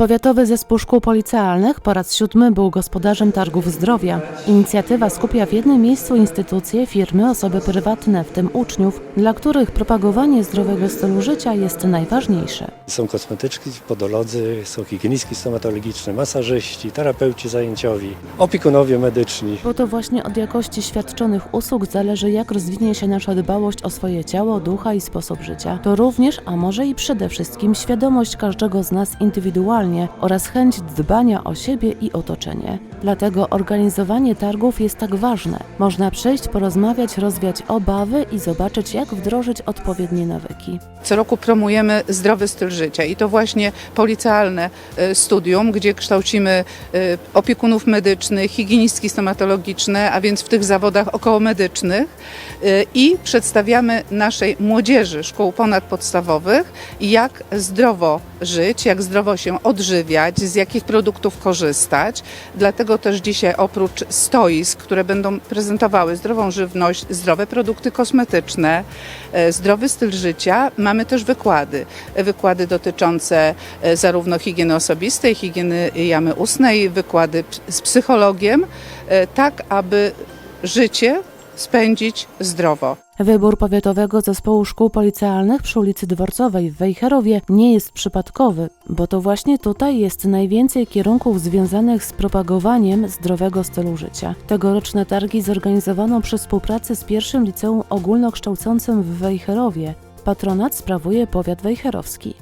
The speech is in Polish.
Powiatowy Zespół Szkół Policealnych po raz siódmy był gospodarzem targów zdrowia. Inicjatywa skupia w jednym miejscu instytucje, firmy, osoby prywatne, w tym uczniów, dla których propagowanie zdrowego stylu życia jest najważniejsze. Są kosmetyczki, podolodzy, są higienistki stomatologiczne, masażyści, terapeuci zajęciowi, opiekunowie medyczni. Bo to właśnie od jakości świadczonych usług zależy, jak rozwinie się nasza dbałość o swoje ciało, ducha i sposób życia. To również, a może i przede wszystkim, świadomość każdego z nas indywidualnie oraz chęć dbania o siebie i otoczenie. Dlatego organizowanie targów jest tak ważne. Można przyjść, porozmawiać, rozwiać obawy i zobaczyć, jak wdrożyć odpowiednie nawyki. Co roku promujemy zdrowy styl życia i to właśnie policealne e, studium, gdzie kształcimy e, opiekunów medycznych, higienistki stomatologiczne, a więc w tych zawodach okołomedycznych e, i przedstawiamy naszej młodzieży szkół ponadpodstawowych, jak zdrowo żyć, jak zdrowo się odżywiać, z jakich produktów korzystać. Dlatego też dzisiaj oprócz stoisk, które będą prezentowały zdrową żywność, zdrowe produkty kosmetyczne, e, zdrowy styl życia, mamy też wykłady. Wykłady dotyczące e, zarówno higieny osobistej, higieny jamy ustnej, wykłady z psychologiem, e, tak aby życie spędzić zdrowo. Wybór Powiatowego Zespołu Szkół Policealnych przy ulicy Dworcowej w Wejherowie nie jest przypadkowy, bo to właśnie tutaj jest najwięcej kierunków związanych z propagowaniem zdrowego stylu życia. Tegoroczne targi zorganizowano przy współpracy z pierwszym liceum ogólnokształcącym w Wejherowie. Patronat sprawuje powiat wejherowski.